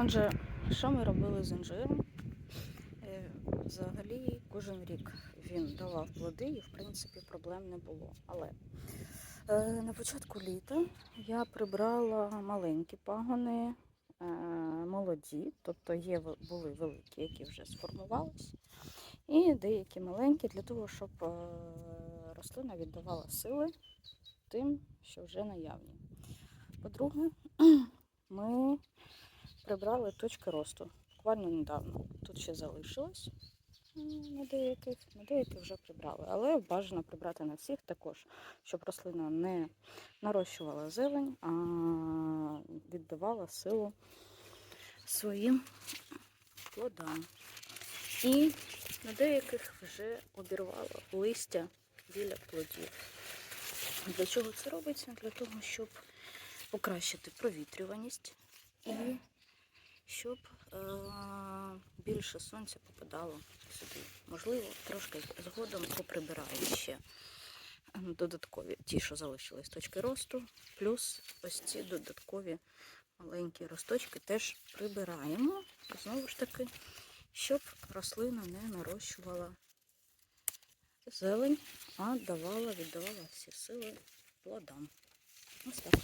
Отже, що ми робили з інжиром? Е, Взагалі, кожен рік він давав плоди і, в принципі, проблем не було. Але е, на початку літа я прибрала маленькі пагони, е, молоді, тобто є, були великі, які вже сформувались, і деякі маленькі для того, щоб рослина віддавала сили тим, що вже наявні. По-друге, ми прибрали точки росту буквально недавно. Тут ще залишилось на деяких, на деяких вже прибрали. Але бажано прибрати на всіх також, щоб рослина не нарощувала зелень, а віддавала силу своїм плодам. І на деяких вже обірвало листя біля плодів. Для чого це робиться? Для того, щоб покращити провітрюваність і щоб е, більше сонця попадало сюди. Можливо, трошки згодом поприбираю ще ем, додаткові ті, що залишились точки росту, плюс ось ці додаткові маленькі росточки теж прибираємо. Знову ж таки, щоб рослина не нарощувала зелень, а давала, віддавала всі сили плодам. Ось так.